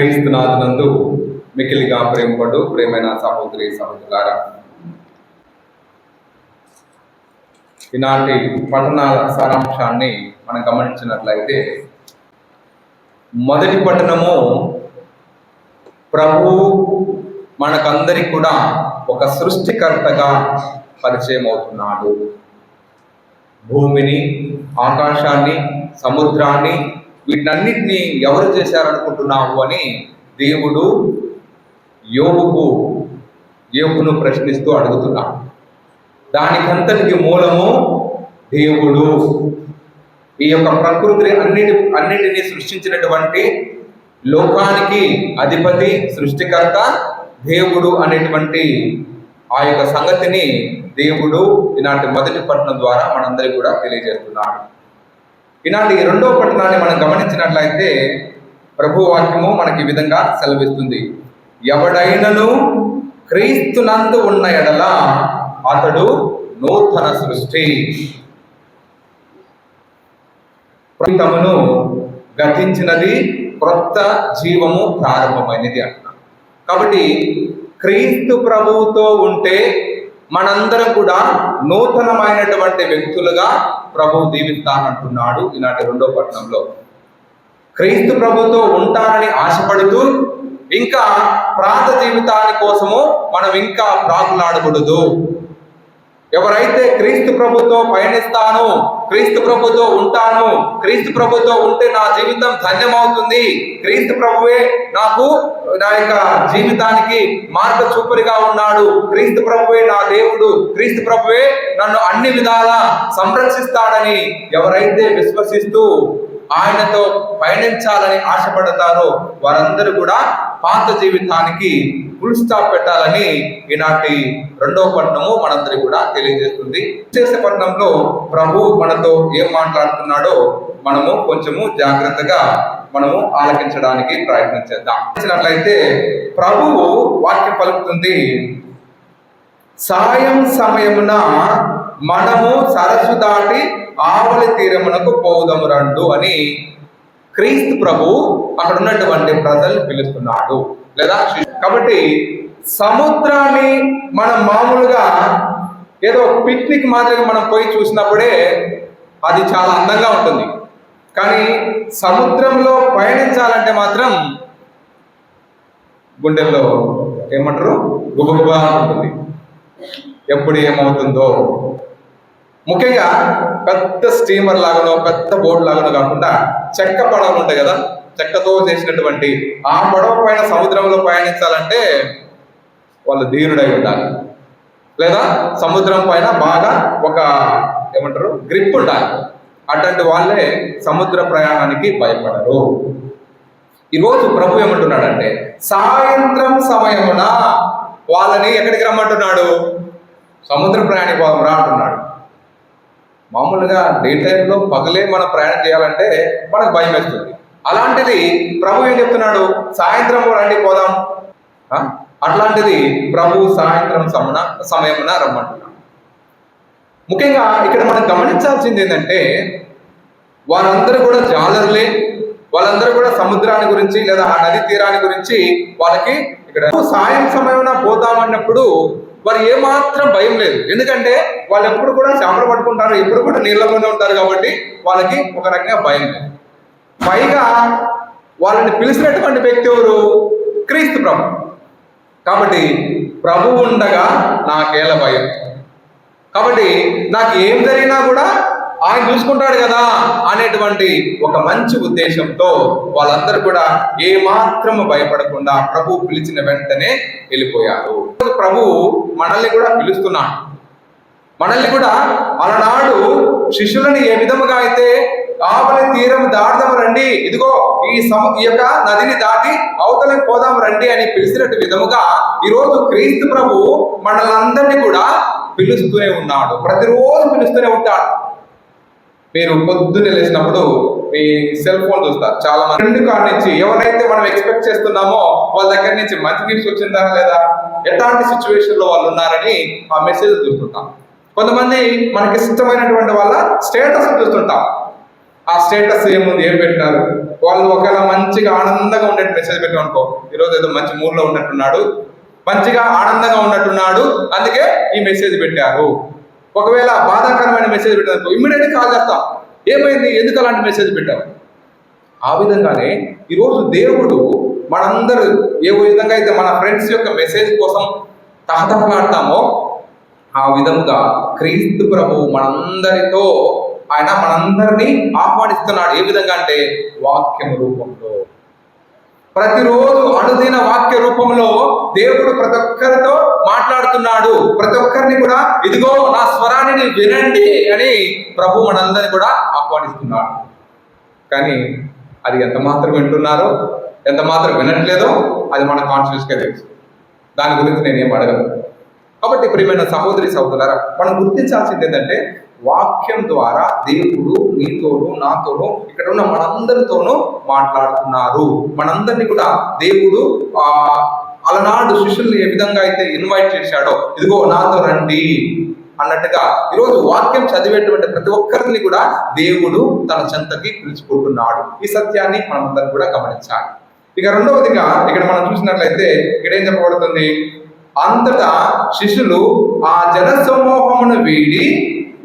క్రీస్తునాథునందు మికిలిగా ప్రేమపడు ప్రేమైన సహోదరి సహోదరులారా. ఈనాటి పట్టణాల సారాంశాన్ని మనం గమనించినట్లయితే మొదటి పట్టణము ప్రభు మనకందరికి కూడా ఒక సృష్టికర్తగా పరిచయం అవుతున్నాడు భూమిని ఆకాశాన్ని సముద్రాన్ని వీటన్నింటినీ ఎవరు చేశారనుకుంటున్నావు అని దేవుడు యోగుకు యోగును ప్రశ్నిస్తూ అడుగుతున్నాడు. దానికంతటికి మూలము దేవుడు. ఈ యొక్క ప్రకృతిని అన్నిటి అన్నిటినీ సృష్టించినటువంటి లోకానికి అధిపతి సృష్టికర్త దేవుడు అనేటువంటి ఆ యొక్క సంగతిని దేవుడు ఇలాంటి మొదటి పట్టణం ద్వారా మనందరికీ కూడా తెలియజేస్తున్నాడు. ఈనాటి రెండో పట్టణాన్ని మనం గమనించినట్లయితే ప్రభు వాక్యము మనకి ఈ విధంగా సెలవిస్తుంది. ఎవడైనను క్రీస్తునందు ఉన్న ఎడల అతడు నూతన సృష్టి. తమను గతించినది క్రొత్త జీవము ప్రారంభమైనది అంటున్నాం కాబట్టి క్రీస్తు ప్రభువుతో ఉంటే మనందరం కూడా నూతనమైనటువంటి వ్యక్తులుగా ప్రభు దీవిస్తానంటున్నాడు ఈనాటి రెండో పట్టణంలో. క్రీస్తు ప్రభుతో ఉంటానని ఆశపడుతూ ఇంకా ప్రాంత జీవితాని కోసము మనం ఇంకా ప్రాకులాడకూడదు ఎవరైతే క్రీస్తు ప్రభుతో పయనిస్తాను క్రీస్తు ప్రభుతో ఉంటాను. క్రీస్తు ప్రభుతో ఉంటే నా జీవితం ధన్యమవుతుంది. క్రీస్తు ప్రభువే నాకు నా యొక్క జీవితానికి మార్గ చూపరిగా ఉన్నాడు. క్రీస్తు ప్రభువే నా దేవుడు. క్రీస్తు ప్రభువే నన్ను అన్ని విధాలా సంరక్షిస్తాడని ఎవరైతే విశ్వసిస్తూ ఆయనతో పయనించాలని ఆశపడతారో వారందరూ కూడా పాత జీవితానికి ఫుల్ స్టాప్ పెట్టాలని ఈనాటి రెండవ పట్టణము మనందరికి కూడా తెలియజేస్తుంది. చేసే పట్టణంలో ప్రభు మనతో ఏం మాట్లాడుతున్నాడో మనము కొంచెము జాగ్రత్తగా మనము ఆలకించడానికి ప్రయత్నం చేద్దాం. ప్రభువు వాక్యం పలుకుతుంది. సాయం సమయమున మనము సరస్సు దాటి ఆవలి తీరమునకు పోవుదము రండు అని క్రీస్తు ప్రభు అక్కడ ఉన్నటువంటి ప్రజల్ని పిలుస్తున్నాడు. లేదా? కాబట్టి సముద్రాన్ని మనం మామూలుగా ఏదో పిక్నిక్ మాదిరిగా మనం పోయి చూసినప్పుడే అది చాలా అందంగా ఉంటుంది. కానీ సముద్రంలో పయనించాలంటే మాత్రం గుండెల్లో ఏమంటారు? గుబగుబా ఉంటుంది. ఎప్పుడు ఏమవుతుందో ముఖ్యంగా పెద్ద స్టీమర్ లాగానో పెద్ద బోట్ లాగానో కాకుండా చెక్క పడవలు ఉంటాయి కదా చెక్కతో చేసినటువంటి ఆ పడవ పైన సముద్రంలో ప్రయాణించాలంటే వాళ్ళు ధీరుడై ఉండాలి. లేదా సముద్రం పైన బాగా ఒక ఏమంటారు గ్రిప్ ఉండాలి. అటువంటి వాళ్ళే సముద్ర ప్రయాణానికి భయపడరు. ఈరోజు ప్రభు ఏమంటున్నాడంటే సాయంత్రం సమయమున వాళ్ళని ఎక్కడికి రమ్మంటున్నాడు? సముద్ర ప్రయాణికి రా అంటున్నాడు. మామూలుగా డే టైంలో పగలే మనం ప్రయాణం చేయాలంటే మనకు భయం వేస్తుంది. అలాంటిది ప్రభు ఏం చెప్తున్నాడు? సాయంత్రం రండి పోదాం. అట్లాంటిది ప్రభు సాయంత్రం సమన సమయమున రమ్మంటున్నాడు. ముఖ్యంగా ఇక్కడ మనం గమనించాల్సింది ఏంటంటే వారందరూ కూడా జాలర్లే. వాళ్ళందరూ కూడా సముద్రాన్ని గురించి లేదా ఆ నది తీరాన్ని గురించి వాళ్ళకి ఇక్కడ సాయం సమయమున పోతామన్నప్పుడు వారు ఏమాత్రం భయం లేదు. ఎందుకంటే వాళ్ళు ఎప్పుడు కూడా చేపలు పట్టుకుంటారు ఎప్పుడు కూడా నీళ్ళలోనే ఉంటారు కాబట్టి వాళ్ళకి ఒక రకంగా భయం. లేదు పైగా వాళ్ళని పిలిచినటువంటి వ్యక్తి ఎవరు? క్రీస్తు ప్రభు. కాబట్టి ప్రభు ఉండగా నాకేల భయం. కాబట్టి నాకు ఏం జరిగినా కూడా ఆయన చూసుకుంటాడు కదా అనేటువంటి ఒక మంచి ఉద్దేశంతో వాళ్ళందరూ కూడా ఏమాత్రము భయపడకుండా ప్రభు పిలిచిన వెంటనే వెళ్ళిపోయారు. ప్రభు మనల్ని కూడా పిలుస్తున్నాడు. మనల్ని కూడా అలనాడు శిష్యులని ఏ విధముగా అయితే ఆవలి తీరం దాడదాం రండి ఇదిగో ఈ సమ ఈ యొక్క నదిని దాటి అవతలకి పోదాం రండి అని పిలిచినట్టు విధముగా ఈరోజు క్రీస్తు ప్రభు మనల్ని కూడా పిలుస్తూనే ఉన్నాడు. ప్రతిరోజు పిలుస్తూనే ఉంటాడు. మీరు పొద్దున్నే లేచినప్పుడు మీ సెల్ ఫోన్ చూస్తారు చాలా మంది. రెండు కాడ నుంచి ఎవరైతే మనం ఎక్స్పెక్ట్ చేస్తున్నామో వాళ్ళ దగ్గర నుంచి మంచి న్యూస్ వచ్చిందా లేదా ఎట్లాంటి సిచ్యువేషన్లో వాళ్ళు ఉన్నారని ఆ మెసేజ్ చూస్తుంటాం. కొంతమంది మనకి ఇష్టమైనటువంటి వాళ్ళ స్టేటస్ చూస్తుంటాం. ఆ స్టేటస్ ఏముంది ఏం పెట్టారు? వాళ్ళు ఒకవేళ మంచిగా ఆనందంగా ఉండే మెసేజ్ పెట్టాం అనుకో ఈరోజు ఏదో మంచి మూడ్లో ఉన్నట్టున్నాడు మంచిగా ఆనందంగా ఉన్నట్టున్నాడు అందుకే ఈ మెసేజ్ పెట్టారు. ఒకవేళ బాధాకరమైన మెసేజ్ పెట్టారు ఇమ్మీడియట్ కాల్ చేస్తాం. ఏమైంది? ఎందుకు అలాంటి మెసేజ్ పెట్టావు? ఆ విధంగానే ఈరోజు దేవుడు మనందరూ ఏ విధంగా అయితే మన ఫ్రెండ్స్ యొక్క మెసేజ్ కోసం తహతహలాడతామో ఆ విధముగా క్రీస్తు ప్రభు మనందరితో ఆయన మనందరినీ ఆహ్వానిస్తున్నాడు. ఏ విధంగా అంటే వాక్యం రూపంలో. ప్రతిరోజు అనుదిన వాక్య రూపంలో దేవుడు ప్రతి ఒక్కరితో మాట్లాడుతున్నాడు. ప్రతి ఒక్కరిని కూడా ఇదిగో నా స్వరాన్ని వినండి అని ప్రభు మనందరిని కూడా ఆహ్వానిస్తున్నాడు. కానీ అది ఎంత మాత్రం వింటున్నారో ఎంత మాత్రం వినట్లేదో అది మన కాన్షియస్గా తెలుసు. దాని గురించి నేనేం అడగను. కాబట్టి ప్రియమైన సహోదరి సహోదరులారా మనం గుర్తించాల్సింది ఏంటంటే వాక్యం ద్వారా దేవుడు నీతోనూ నాతోనూ ఇక్కడ ఉన్న మనందరితోనూ మాట్లాడుతున్నారు. మనందరినీ కూడా దేవుడు ఆ అలనాడు శిష్యుల్ని ఏ విధంగా అయితే ఇన్వైట్ చేశాడో ఇదిగో నాతో రండి అన్నట్టుగా ఈరోజు వాక్యం చదివేటువంటి ప్రతి ఒక్కరిని కూడా దేవుడు తన చెంతకి పిలుచుకుంటున్నాడు. ఈ సత్యాన్ని మనందరం కూడా గమనించాలి. ఇక రెండవదిగా ఇక్కడ మనం చూసినట్లయితే ఇక్కడ ఏం చెప్పబడుతుంది? అంతటా శిష్యులు ఆ జనసమూహమును వీడి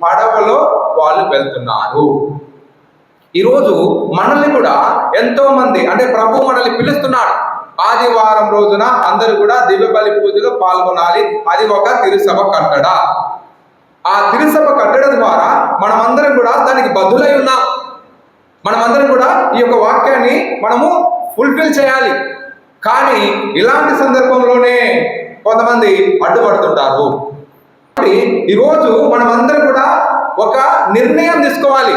పడవలో వాళ్ళు వెళ్తున్నారు. ఈరోజు మనల్ని కూడా ఎంతో మంది అంటే ప్రభు మనల్ని పిలుస్తున్నాడు. ఆదివారం రోజున అందరూ కూడా దివ్య బలి పూజలో పాల్గొనాలి. అది ఒక తిరుసభ కట్టడ? ఆ తిరుసభ కట్టడం ద్వారా మనమందరం కూడా దానికి బదులై ఉన్నాం. మనమందరం కూడా ఈ యొక్క వాక్యాన్ని మనము ఫుల్ఫిల్ చేయాలి. కానీ ఇలాంటి సందర్భంలోనే కొంతమంది అడ్డుపడుతుంటారు. కాబట్టి ఈరోజు ఒక నిర్ణయం తీసుకోవాలి.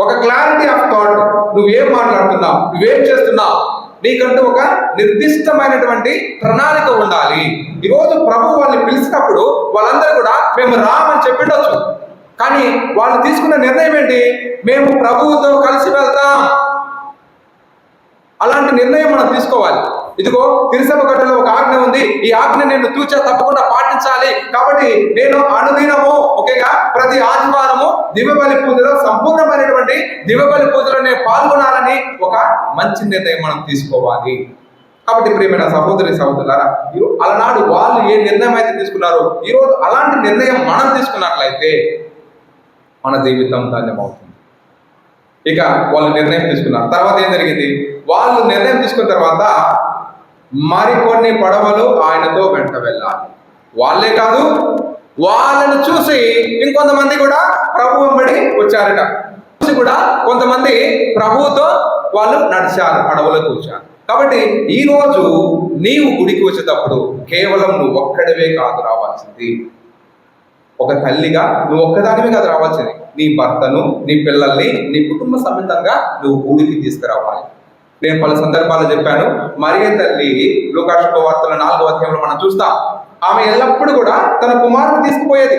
ఒక క్లారిటీ ఆఫ్ థాట్ నువ్వేం మాట్లాడుతున్నావు? నువ్వేం చేస్తున్నావు? నీకంటూ ఒక నిర్దిష్టమైనటువంటి ప్రణాళిక ఉండాలి. ఈరోజు ప్రభు వాళ్ళని పిలిచినప్పుడు వాళ్ళందరూ కూడా మేము రామని చెప్పిండొచ్చు. కానీ వాళ్ళు తీసుకున్న నిర్ణయం ఏంటి? మేము ప్రభువుతో కలిసి వెళ్తాం. అలాంటి నిర్ణయం మనం తీసుకోవాలి. ఇదిగో తిరుసభ గడ్డలో ఒక ఆజ్ఞ ఉంది. ఈ ఆజ్ఞ నేను తూచా తప్పకుండా పాటించాలి. కాబట్టి నేను అనుదినము ముఖ్యంగా ప్రతి ఆదివారము దివ్యబలి పూజలో సంపూర్ణమైనటువంటి దివ్యబలి పూజలో నేను పాల్గొనాలని ఒక మంచి నిర్ణయం మనం తీసుకోవాలి. కాబట్టి ప్రియమైన సహోదరి సహోదరులారా ఈరో- అలనాడు వాళ్ళు ఏ నిర్ణయం అయితే తీసుకున్నారో ఈరోజు అలాంటి నిర్ణయం మనం తీసుకున్నట్లయితే మన జీవితం ధన్యమవుతుంది. ఇక వాళ్ళు నిర్ణయం తీసుకున్నారు. తర్వాత ఏం జరిగింది? వాళ్ళు నిర్ణయం తీసుకున్న తర్వాత మరికొన్ని పడవలు ఆయనతో వెంట వెళ్ళాలి. వాళ్ళే కాదు వాళ్ళని చూసి ఇంకొంతమంది కూడా ప్రభు వెంబడి వచ్చారట. చూసి కూడా కొంతమంది ప్రభువుతో వాళ్ళు నడిచారు పడవలో కూర్చారు. కాబట్టి ఈరోజు నీవు గుడికి వచ్చేటప్పుడు కేవలం నువ్వు ఒక్కడివే కాదు రావాల్సింది. ఒక తల్లిగా నువ్వు ఒక్కదానివే కాదు రావాల్సింది. నీ భర్తను నీ పిల్లల్ని నీ కుటుంబ సమేతంగా నువ్వు గుడికి తీసుకురావాలి. నేను పలు సందర్భాలు చెప్పాను. మరియ తల్లి లోకాశుభ వార్తల నాలుగో అధ్యాయంలో మనం చూస్తాం. ఆమె ఎల్లప్పుడూ కూడా తన కుమారుని తీసుకుపోయేది.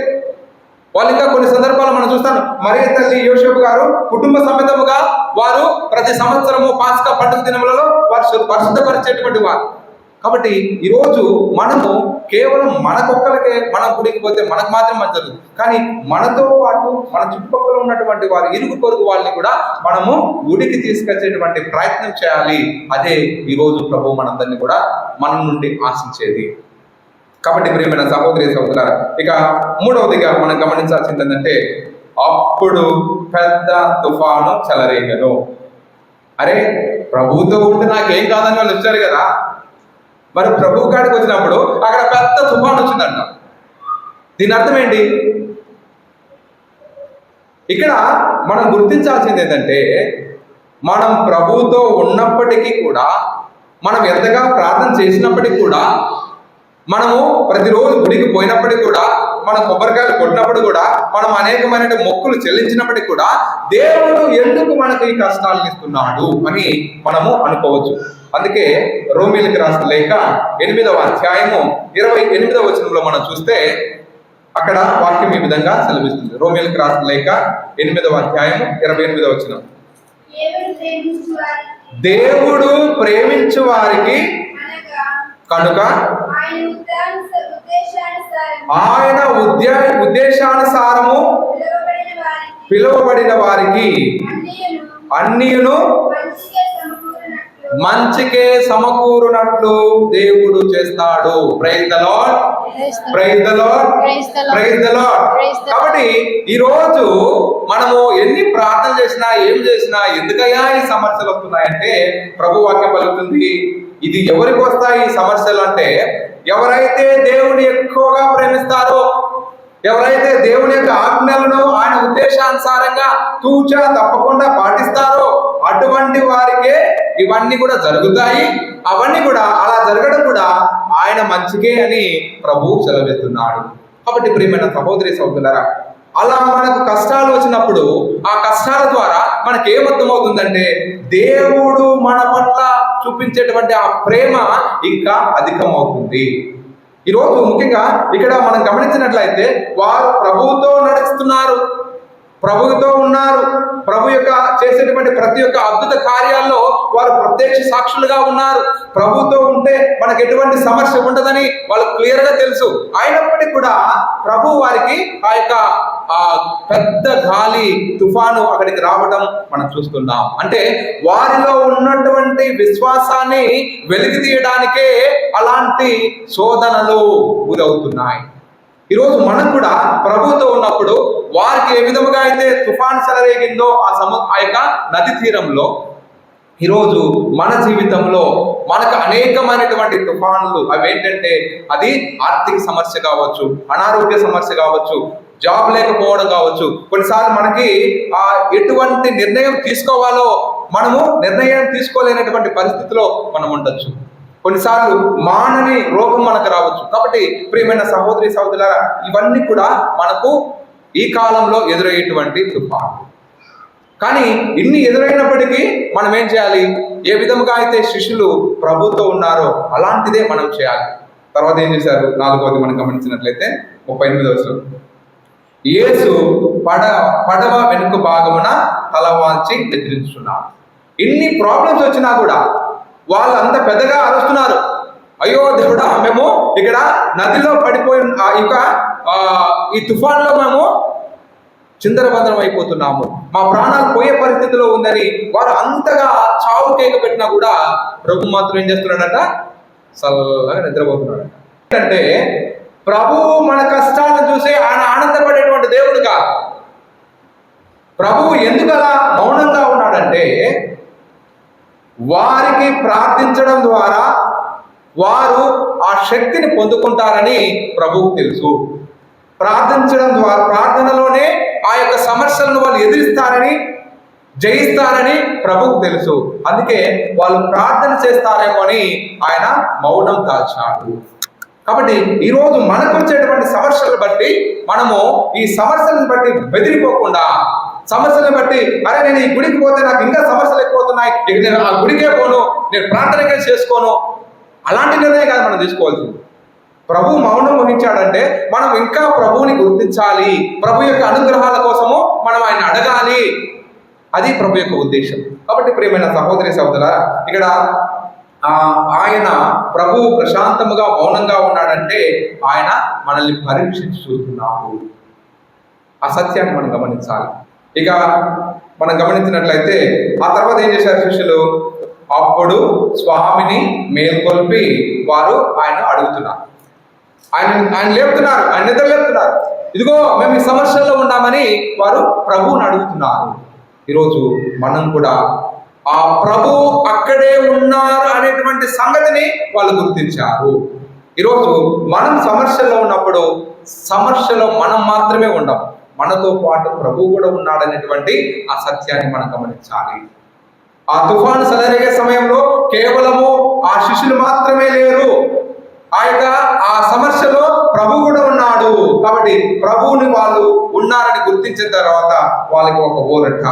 వాళ్ళు ఇంకా కొన్ని సందర్భాలు మనం చూస్తాను మరియ తల్లి యోషపు గారు కుటుంబ సమేతముగా వారు ప్రతి సంవత్సరము పాస్కా పండుగ దినములలో వారు పరిశుద్ధపరిచేటువంటి వారు. కాబట్టి ఈరోజు మనము కేవలం మనకొక్కరికే మనం గుడికి పోతే మనకు మాత్రం మంచదు. కానీ మనతో పాటు మన చుట్టుపక్కల ఉన్నటువంటి వారి ఇరుగు పొరుగు వాళ్ళని కూడా మనము గుడికి తీసుకొచ్చేటువంటి ప్రయత్నం చేయాలి. అదే ఈరోజు ప్రభు మనందరినీ కూడా మన నుండి ఆశించేది. కాబట్టి ప్రియమైన సహోదరి సహోదరు ఇక మూడవదిగా మనం గమనించాల్సింది ఏంటంటే అప్పుడు పెద్ద తుఫాను చెలరేగను అరే ప్రభుతో ఉంటే నాకేం కాదని వాళ్ళు వచ్చారు కదా? మరి ప్రభు కాడికి వచ్చినప్పుడు అక్కడ పెద్ద తుఫాను వచ్చిందంట. దీని అర్థం ఏంటి? ఇక్కడ మనం గుర్తించాల్సింది ఏంటంటే మనం ప్రభువుతో ఉన్నప్పటికీ కూడా మనం ఎంతగా ప్రార్థన చేసినప్పటికీ కూడా మనము ప్రతిరోజు గుడికి పోయినప్పటికీ కూడా మనం కొబ్బరికాయలు కొట్టినప్పుడు కూడా మనం అనేకమైన మొక్కులు చెల్లించినప్పటికీ కూడా దేవుడు ఎందుకు మనకు ఈ కష్టాలను ఇస్తున్నాడు అని మనము అనుకోవచ్చు. అందుకే రోమిలికి రాసిన లేఖ ఎనిమిదవ అధ్యాయము ఇరవై ఎనిమిదవ వచనంలో మనం చూస్తే అక్కడ వాక్యం ఈ విధంగా సెలవిస్తుంది. రోమిలికి రాసిన లేఖ ఎనిమిదవ అధ్యాయము ఇరవై ఎనిమిదవ వచనం. దేవుడు ప్రేమించు వారికి కనుక ఆయన ఉద్య ఉద్దేశానుసారము పిలువబడిన వారికి అన్నీను మంచికే సమకూరునట్లు దేవుడు చేస్తాడు. Praise the Lord praise the Lord Praise the Lord. Praise the Lord Praise the Lord. కాబట్టి ఈ రోజు మనము ఎన్ని ప్రార్థన చేసినా ఏం చేసినా ఎందుకయ్యా ఈ సమస్యలు వస్తున్నాయంటే ప్రభు వాక్యం పలుకుతుంది. ఇది ఎవరికి వస్తాయి ఈ సమస్యలు అంటే ఎవరైతే దేవుని ఎక్కువగా ప్రేమిస్తారో ఎవరైతే దేవుని యొక్క ఆజ్ఞలను ఆయన ఉద్దేశానుసారంగా తూచా తప్పకుండా పాటిస్తారో అటువంటి వారికే ఇవన్నీ కూడా జరుగుతాయి. అవన్నీ కూడా అలా జరగడం కూడా ఆయన మంచికే అని ప్రభువు సెలవిస్తున్నాడు. కాబట్టి ప్రియమైన సహోదరి సహోదరులారా అలా మనకు కష్టాలు వచ్చినప్పుడు ఆ కష్టాల ద్వారా మనకి ఏమర్థమవుతుందంటే దేవుడు మన పట్ల చూపించేటువంటి ఆ ప్రేమ ఇంకా అధికమవుతుంది. ఈరోజు ముఖ్యంగా ఇక్కడ మనం గమనించినట్లయితే వారు ప్రభువుతో నడుస్తున్నారు. ప్రభుతో ఉన్నారు. ప్రభు యొక్క చేసేటువంటి ప్రతి ఒక్క అద్భుత కార్యాల్లో వారు ప్రత్యక్ష సాక్షులుగా ఉన్నారు. ప్రభుతో ఉంటే మనకు ఎటువంటి సమస్య ఉండదని వాళ్ళకు క్లియర్గా తెలుసు. అయినప్పటికీ కూడా ప్రభు వారికి ఆ యొక్క ఆ పెద్ద గాలి తుఫాను అక్కడికి రావడం మనం చూస్తున్నాం. అంటే వారిలో ఉన్నటువంటి విశ్వాసాన్ని వెలికి తీయడానికే అలాంటి శోధనలు గురవుతున్నాయి. ఈరోజు మనం కూడా ప్రభుతో ఉన్నప్పుడు వారికి ఏ విధముగా అయితే తుఫాన్ సెలరేగిందో ఆ సము ఆ యొక్క నది తీరంలో ఈరోజు మన జీవితంలో మనకు అనేకమైనటువంటి తుఫానులు అవి ఏంటంటే అది ఆర్థిక సమస్య కావచ్చు అనారోగ్య సమస్య కావచ్చు జాబ్ లేకపోవడం కావచ్చు. కొన్నిసార్లు మనకి ఆ ఎటువంటి నిర్ణయం తీసుకోవాలో మనము నిర్ణయం తీసుకోలేనటువంటి పరిస్థితిలో మనం ఉండొచ్చు. కొన్నిసార్లు మానని రోగం మనకు రావచ్చు. కాబట్టి ప్రియమైన సహోదరి సహోదరులారా ఇవన్నీ కూడా మనకు ఈ కాలంలో ఎదురయ్యేటువంటి తుఫాను. కానీ ఇన్ని ఎదురైనప్పటికీ మనం ఏం చేయాలి? ఏ విధముగా అయితే శిష్యులు ప్రభుతో ఉన్నారో అలాంటిదే మనం చేయాలి. తర్వాత ఏం చేశారు? నాలుగవది మనం గమనించినట్లయితే ముప్పై ఎనిమిదవ వచనం. యేసు పడ పడవ వెనుక భాగమున తలవాల్చి నిద్రించున్నాడు ఇన్ని ప్రాబ్లమ్స్ వచ్చినా కూడా వాళ్ళు అంత పెద్దగా అరుస్తున్నారు. అయ్యో దేవుడా మేము ఇక్కడ నదిలో పడిపోయి ఆ ఇక ఈ తుఫాన్లో మేము చిందరబందరం అయిపోతున్నాము. మా ప్రాణాలు పోయే పరిస్థితిలో ఉందని వారు అంతగా చావు కేక పెట్టినా కూడా ప్రభు మాత్రం ఏం చేస్తున్నాడట? చల్లగా నిద్రపోతున్నాడట. ఏంటంటే ప్రభు మన కష్టాలను చూసి ఆయన ఆనందపడేటువంటి దేవుడుగా ప్రభువు ఎందుకు అలా మౌనంగా ఉన్నాడంటే వారికి ప్రార్థించడం ద్వారా వారు ఆ శక్తిని పొందుకుంటారని ప్రభువుకు తెలుసు. ప్రార్థించడం ద్వారా ప్రార్థనలోనే ఆ యొక్క సమస్యలను వాళ్ళు ఎదిరిస్తారని జయిస్తారని ప్రభువుకు తెలుసు. అందుకే వాళ్ళు ప్రార్థన చేస్తారేమో అని ఆయన మౌనం దాచాడు. కాబట్టి ఈరోజు మనకు వచ్చేటువంటి సమస్యలను బట్టి మనము ఈ సమస్యలను బట్టి బెదిరిపోకుండా సమస్యలను బట్టి అరే నేను ఈ గుడికి పోతే నాకు ఇంకా సమస్యలు ఎక్కువవుతున్నాయి. ఇక నేను ఆ గుడికే పోను. నేను ప్రార్థనకే చేసుకోను. అలాంటి నిర్ణయం కాదు మనం తీసుకోవాల్సింది. ప్రభు మౌనం వహించాడంటే మనం ఇంకా ప్రభువుని గుర్తించాలి. ప్రభు యొక్క అనుగ్రహాల కోసము మనం ఆయన అడగాలి. అది ప్రభు యొక్క ఉద్దేశం. కాబట్టి ప్రియమైన సహోదరి సహోదర ఇక్కడ ఆయన ప్రభు ప్రశాంతముగా మౌనంగా ఉన్నాడంటే ఆయన మనల్ని పరీక్షించి చూస్తున్నాడు. ఆ సత్యాన్ని మనం గమనించాలి. ఇక మనం గమనించినట్లయితే ఆ తర్వాత ఏం చేశారు శిష్యులు? అప్పుడు స్వామిని మేల్కొల్పి వారు ఆయన అడుగుతున్నారు. ఆయన ఆయన లేపుతున్నారు ఆయన నిద్ర లేపుతున్నారు. ఇదిగో మేము ఈ సమస్యల్లో ఉన్నామని వారు ప్రభువుని అడుగుతున్నారు. ఈరోజు మనం కూడా ఆ ప్రభు అక్కడే ఉన్నారు అనేటువంటి సంగతిని వాళ్ళు గుర్తించారు. ఈరోజు మనం సమస్యలో ఉన్నప్పుడు సమస్యలో మనం మాత్రమే ఉండం. మనతో పాటు ప్రభు కూడా ఉన్నాడనేటువంటి ఆ సత్యాన్ని మనం గమనించాలి. ఆ తుఫాను సదరిగే సమయంలో కేవలము ఆ శిష్యులు మాత్రమే లేరు. ఆ యొక్క ఆ సమస్యలో ప్రభు కూడా ఉన్నాడు. కాబట్టి ప్రభువుని వాళ్ళు ఉన్నారని గుర్తించిన తర్వాత వాళ్ళకి ఒక ఊరట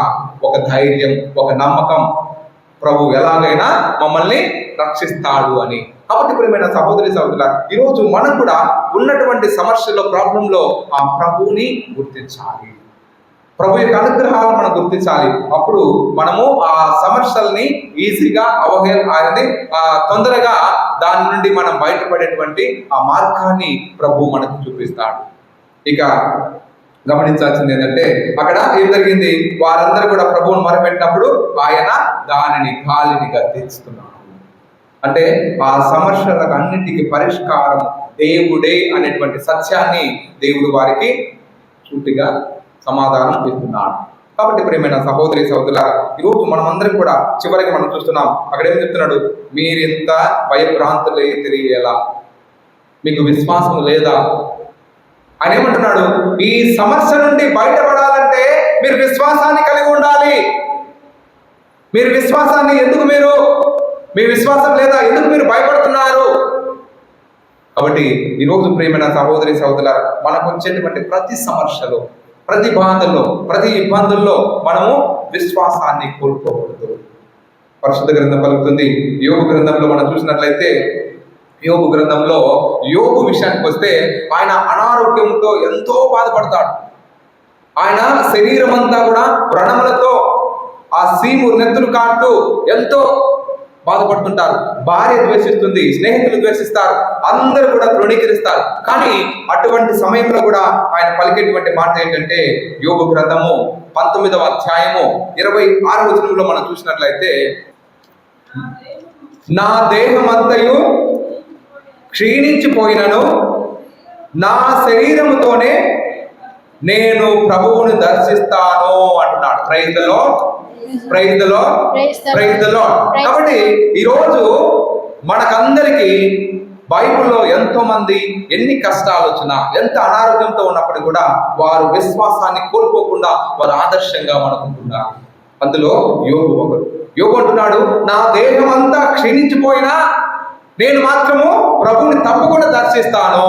ఒక ధైర్యం ఒక నమ్మకం. ప్రభు ఎలాగైనా మమ్మల్ని రక్షిస్తాడు అని. కాబట్టి ప్రియమైన సహోదరి సహోదరుల ఈరోజు మనం కూడా ఉన్నటువంటి సమస్యలో ప్రాబ్లంలో ఆ ప్రభువుని గుర్తించాలి. ప్రభు యొక్క అనుగ్రహాలు మనం గుర్తించాలి. అప్పుడు మనము ఆ సమస్యల్ని ఈజీగా అవహేళ అనేది ఆ తొందరగా దాని నుండి మనం బయటపడేటువంటి ఆ మార్గాన్ని ప్రభు మనకు చూపిస్తాడు. ఇక గమనించాల్సింది ఏంటంటే అక్కడ ఏం జరిగింది? వారందరూ కూడా ప్రభువును మొరపెట్టినప్పుడు ఆయన దానిని గాలిని గద్దిస్తున్నాడు అంటే ఆ సమస్యలకు అన్నిటికీ పరిష్కారం దేవుడే అనేటువంటి సత్యాన్ని దేవుడు వారికి సూటిగా సమాధానం ఇస్తున్నాడు. కాబట్టి ప్రియమైన సహోదరి సహోదరుల ఈరోజు మనం అందరం కూడా చివరికి మనం చూస్తున్నాం అక్కడ ఏం చెప్తున్నాడు? మీరింత భయభ్రాంతులు తెలియలా. మీకు విశ్వాసం లేదా? అని ఏమంటున్నాడు? ఈ సమస్య నుండి బయటపడాలంటే మీరు విశ్వాసాన్ని కలిగి ఉండాలి. మీరు విశ్వాసాన్ని ఎందుకు మీరు మీ విశ్వాసం లేదా? ఎందుకు మీరు భయపడుతున్నారు? కాబట్టి ఈరోజు ప్రేమైన సహోదరి సహోదర మనకు వచ్చేటువంటి ప్రతి సమస్యలో ప్రతి బాధల్లో ప్రతి ఇబ్బందుల్లో మనము విశ్వాసాన్ని కోల్పోకూడదు. పరిశుద్ధ గ్రంథం పలుకుతుంది. యోగు గ్రంథంలో మనం చూసినట్లయితే యోగు గ్రంథంలో యోగు విషయానికి వస్తే ఆయన అనారోగ్యంతో ఎంతో బాధపడతాడు. ఆయన శరీరం అంతా కూడా వ్రణములతో ఆ సీము నెత్తులు కాడుతూ ఎంతో బాధపడుతుంటారు. భార్య ద్వేషిస్తుంది స్నేహితులు ద్వేషిస్తారు అందరూ కూడా తృణీకరిస్తారు. కానీ అటువంటి సమయంలో కూడా ఆయన పలికేటువంటి మాట ఏంటంటే యోగ గ్రంథము పంతొమ్మిదవ అధ్యాయము ఇరవై ఆరు వచనంలో మనం చూసినట్లయితే నా దేహమంతయు క్షీణించిపోయినను నా శరీరముతోనే నేను ప్రభువుని దర్శిస్తాను అంటున్నాడు. రైతులో ప్రైజ్లో Praise the Lord. ప్రైజ్లో Praise కాబట్టి ఈరోజు మనకందరికీ బైబిల్లో ఎంతో మంది ఎన్ని కష్టాలు వచ్చినా ఎంత అనారోగ్యంతో ఉన్నప్పటికీ కూడా వారు విశ్వాసాన్ని కోల్పోకుండా వారు ఆదర్శంగా మనకుంటున్నారు. అందులో యోగు ఒకరు యోగు అంటున్నాడు నా దేహం అంతా క్షీణించిపోయినా నేను మాత్రము ప్రభువుని తప్పకుండా దర్శిస్తాను.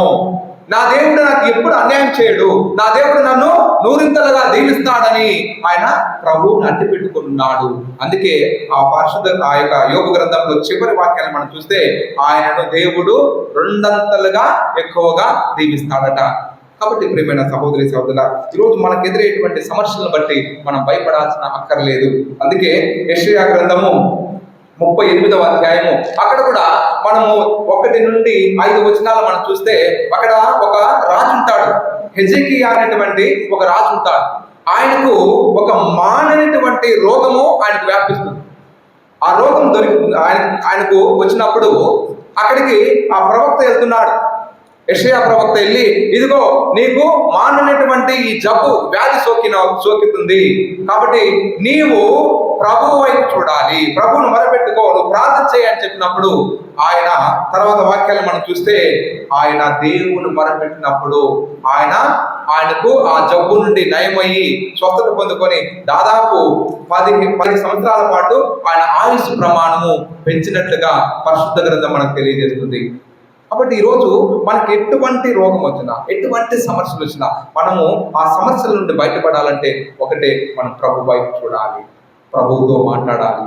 నా దేవుడు నాకు ఎప్పుడు అన్యాయం చేయడు. నా దేవుడు నన్ను నూరింతలుగా దీవిస్తాడని ఆయన ప్రభువుని అడ్డు పెట్టుకున్నాడు. అందుకే ఆ పరిశుద్ధ ఆ యొక్క యోగ గ్రంథంలో చివరి వాక్యాన్ని మనం చూస్తే ఆయనను దేవుడు రెండంతలుగా ఎక్కువగా దీవిస్తాడట. కాబట్టి ప్రియమైన సహోదరి సహోదరుల ఈరోజు మనకు ఎదురయ్యేటువంటి సమస్యలను బట్టి మనం భయపడాల్సిన అక్కర్లేదు. అందుకే యశ్వయా గ్రంథము ముప్పై ఎనిమిదవ అధ్యాయము. అక్కడ కూడా మనము ఒకటి నుండి ఐదు వచనాలు మనం చూస్తే అక్కడ ఒక రాజు ఉంటాడు. హెజకి అనేటువంటి ఒక రాజు ఉంటాడు. ఆయనకు ఒక మాననటువంటి రోగము ఆయనకు వ్యాపిస్తుంది. ఆ రోగం దొరికి ఆయన ఆయనకు వచ్చినప్పుడు అక్కడికి ఆ ప్రవక్త వెళ్తున్నాడు. యషయా ప్రవక్త వెళ్ళి ఇదిగో నీకు మాననటువంటి ఈ జబ్బు వ్యాధి సోకిన సోకితుంది. కాబట్టి నీవు ప్రభువు వైపు చూడాలి. ప్రభువును మొరపెట్టుకో నువ్వు ప్రార్థన చేయని చెప్పినప్పుడు ఆయన తర్వాత వాక్యాలు మనం చూస్తే ఆయన దేవుని మొరపెట్టినప్పుడు ఆయన ఆయనకు ఆ జబ్బు నుండి నయమయ్యి స్వస్థత పొందుకొని దాదాపు పది పది సంవత్సరాల పాటు ఆయన ఆయుష్ ప్రమాణము పెంచినట్లుగా పరిశుద్ధ గ్రంథం మనకు తెలియజేస్తుంది. కాబట్టి ఈరోజు మనకి ఎటువంటి రోగం వచ్చినా ఎటువంటి సమస్యలు వచ్చినా మనము ఆ సమస్యల నుండి బయటపడాలంటే ఒకటే మనం ప్రభు వైపు చూడాలి. ప్రభువుతో మాట్లాడాలి.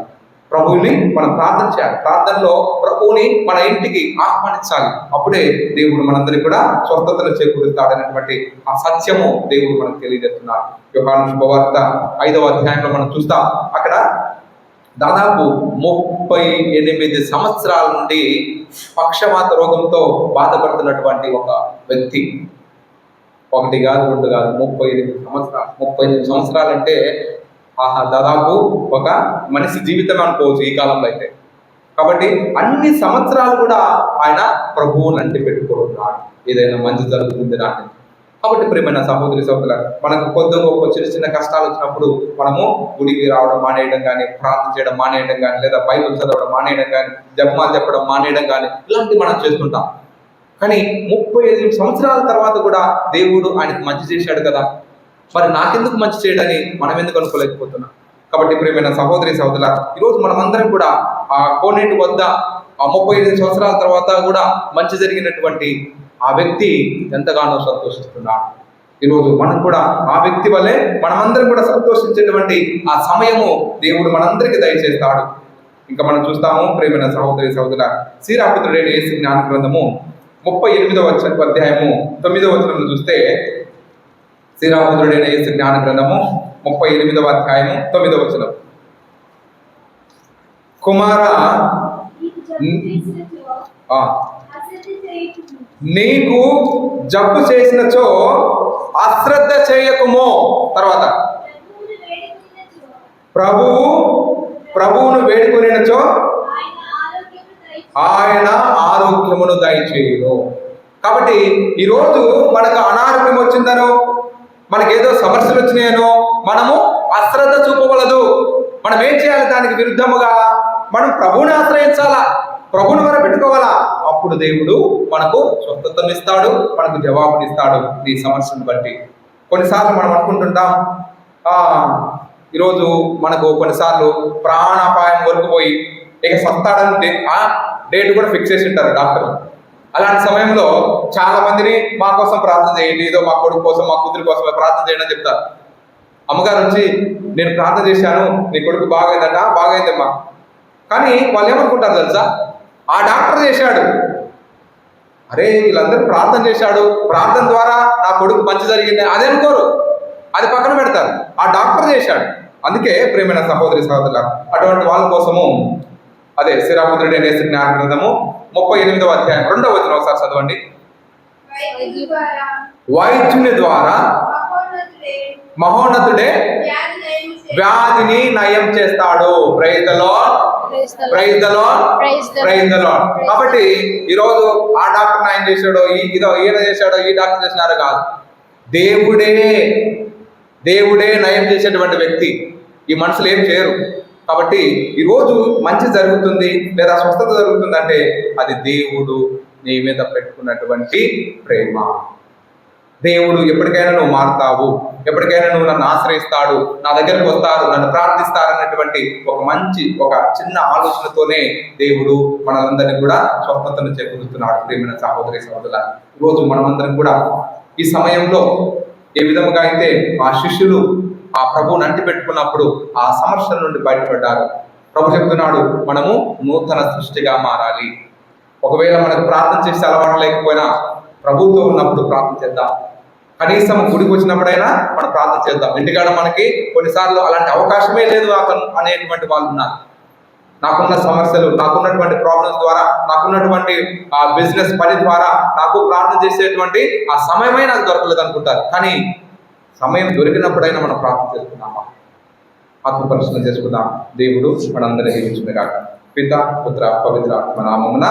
ప్రభువుని మనం ప్రార్థన చేయాలి. ప్రార్థనలో ప్రభువుని మన ఇంటికి ఆహ్వానించాలి. అప్పుడే దేవుడు మనందరికీ కూడా స్వస్థతలు చేకూరుస్తాడనేటువంటి ఆ సత్యము దేవుడు మనకు తెలియజేస్తున్నాడు యోహాను శుభవార్త ఐదవ అధ్యాయంలో మనం చూస్తాం. అక్కడ దాదాపు ముప్పై ఎనిమిది సంవత్సరాల నుండి పక్షవాత రోగంతో బాధపడుతున్నటువంటి ఒక వ్యక్తి. ఒకటి కాదు రెండు కాదు ముప్పై ఎనిమిది సంవత్సరాలు ముప్పై ఎనిమిది సంవత్సరాలు అంటే ఆహా దాదాపు ఒక మనిషి జీవితం అనుకోవచ్చు ఈ కాలంలో అయితే. కాబట్టి అన్ని సంవత్సరాలు కూడా ఆయన ప్రభువుని అంటి పెట్టుకుంటున్నాడు ఏదైనా మంచి జరుగుతుంది నాటి కాబట్టి ప్రియమైన సహోదరి సహోదరుల మనకు కొద్ది గొప్ప చిన్న చిన్న కష్టాలు వచ్చినప్పుడు మనము గుడికి రావడం మానేయడం కానీ ప్రార్థన చేయడం మానేయడం కానీ లేదా బైబిల్ చదవడం మానేయడం కానీ జపమాలు చెప్పడం మానేయడం కానీ ఇలాంటివి మనం చేస్తుంటాం. కానీ ముప్పై ఐదు సంవత్సరాల తర్వాత కూడా దేవుడు ఆయనకు మంచి చేశాడు కదా. మరి నాకెందుకు మంచి చేయడని మనం ఎందుకు అనుకోలేకపోతున్నాం? కాబట్టి ప్రియమైన సహోదరి సహోదరుల ఈరోజు మనమందరం కూడా ఆ కోనేటి వద్ద ఆ ముప్పై ఐదు సంవత్సరాల తర్వాత కూడా మంచి జరిగినటువంటి ఆ వ్యక్తి ఎంతగానో సంతోషిస్తున్నాడు. ఈరోజు మనం కూడా ఆ వ్యక్తి వల్లే మనమందరం కూడా సంతోషించేటువంటి ఆ సమయము దేవుడు మనందరికీ దయచేస్తాడు. ఇంకా మనం చూస్తాము ప్రేమైన సహోదరి సహోదరుల శ్రీరాపుత్రుడైన యేసు జ్ఞాన గ్రంథము ముప్పై ఎనిమిదవ అధ్యాయము తొమ్మిదవ వచనం చూస్తే శ్రీరామచంద్రుడైన యేసు జ్ఞాన గ్రంథము ముప్పై ఎనిమిదవ అధ్యాయము తొమ్మిదవ వచనం. కుమార నీకు జబ్బు చేసినచో అశ్రద్ధ చేయకుమో. తర్వాత ప్రభువు ప్రభువును వేడుకునేనచో ఆయన ఆయన ఆరోగ్యమును దయచేయును. కాబట్టి ఈరోజు మనకు అనారోగ్యం వచ్చిందనో మనకేదో సమస్యలు వచ్చినాయనో మనము అశ్రద్ధ చూపవలదు. మనం ఏం చేయాలి? దానికి విరుద్ధముగా మనం ప్రభువుని ఆశ్రయించాలా? ప్రభువుని మనం పెట్టుకోవాలా అప్పుడు దేవుడు మనకు స్వస్థతను ఇస్తాడు మనకు జవాబునిస్తాడు నీ సమస్యను బట్టి. కొన్నిసార్లు మనం అనుకుంటుంటాం ఈరోజు మనకు కొన్నిసార్లు ప్రాణాపాయం వరకు పోయి ఇక సత్తాడని ఆ డేట్ కూడా ఫిక్స్ చేసి ఉంటారు డాక్టర్ అలాంటి సమయంలో చాలా మందిని మా కోసం ప్రార్థన చేయండి ఏదో మా కొడుకు కోసం మా కూతురు కోసం ప్రార్థన చేయండి అని చెప్తారు. అమ్మగారు వచ్చి నేను ప్రార్థన చేశాను నీ కొడుకు బాగైందట బాగైందమ్మా. కానీ వాళ్ళు ఏమనుకుంటారు తెలుసా? ఆ డాక్టర్ చేశాడు. అరే వీళ్ళందరూ ప్రార్థన చేశాడు. ప్రార్థన ద్వారా నా కొడుకు మంచి జరిగింది అది అనుకోరు. అది పక్కన పెడతారు. ఆ డాక్టర్ చేశాడు. అందుకే ప్రేమైన సహోదరి సహోదరుల అటువంటి వాళ్ళ కోసము అదే శ్రీరాముద్రుడి అనే జ్ఞాన గ్రంథము ముప్పై ఎనిమిదవ అధ్యాయం రెండవ వచనం ఒకసారి చదవండి. వైద్యుని ద్వారా మహోన్నతుడే. వ్యాధిని నయం చేస్తాడు. Lord. Praise the the praise the Praise కాబట్టి ఈ రోజు ఆ డాక్టర్ ఆయన చేశాడో? ఈ ఇదో ఈయన చేశాడో? ఈ డాక్టర్ చేసినారో కాదు. దేవుడే దేవుడే నయం చేసేటువంటి వ్యక్తి. ఈ మనుషులు ఏం చేయరు. కాబట్టి ఈ రోజు మంచి జరుగుతుంది లేదా స్వస్థత జరుగుతుంది అంటే అది దేవుడు నీ మీద పెట్టుకున్నటువంటి ప్రేమ. దేవుడు ఎప్పటికైనా నువ్వు మారుతావు. ఎప్పటికైనా నువ్వు నన్ను ఆశ్రయిస్తాడు నా దగ్గరకు వస్తారు నన్ను ప్రార్థిస్తారు అన్నటువంటి ఒక మంచి ఒక చిన్న ఆలోచనతోనే దేవుడు మనందరినీ కూడా స్వస్థతను చేకూరుస్తున్నాడు. ప్రేమైన సహోదరి సహోదరుల ఈరోజు మనమందరం కూడా ఈ సమయంలో ఏ విధముగా అయితే ఆ శిష్యులు ఆ ప్రభువుని అంటి పెట్టుకున్నప్పుడు ఆ సమస్యల నుండి బయటపడ్డారు. ప్రభు చెప్తున్నాడు మనము నూతన సృష్టిగా మారాలి. ఒకవేళ మనకు ప్రార్థన చేసే అలవాటు లేకపోయినా ప్రభుత్వం ఉన్నప్పుడు ప్రార్థన చేద్దాం. కనీసం గుడికి వచ్చినప్పుడైనా మనం ప్రార్థన చేద్దాం. ఇంటికాడ మనకి కొన్నిసార్లు అలాంటి అవకాశమే లేదు అతను అనేటువంటి వాళ్ళు ఉన్నారు. నాకున్న సమస్యలు నాకున్నటువంటి ప్రాబ్లమ్స్ ద్వారా నాకున్నటువంటి ఆ బిజినెస్ పని ద్వారా నాకు ప్రార్థన చేసేటువంటి ఆ సమయమే నాకు దొరకలేదు అనుకుంటారు. కానీ సమయం దొరికినప్పుడైనా మనం ప్రార్థన చేసుకున్నామా ఆత్మపరిశీలన చేసుకుందాం. దేవుడు మనందరినీ దీవించుగాక పిత పుత్ర పవిత్ర నామమున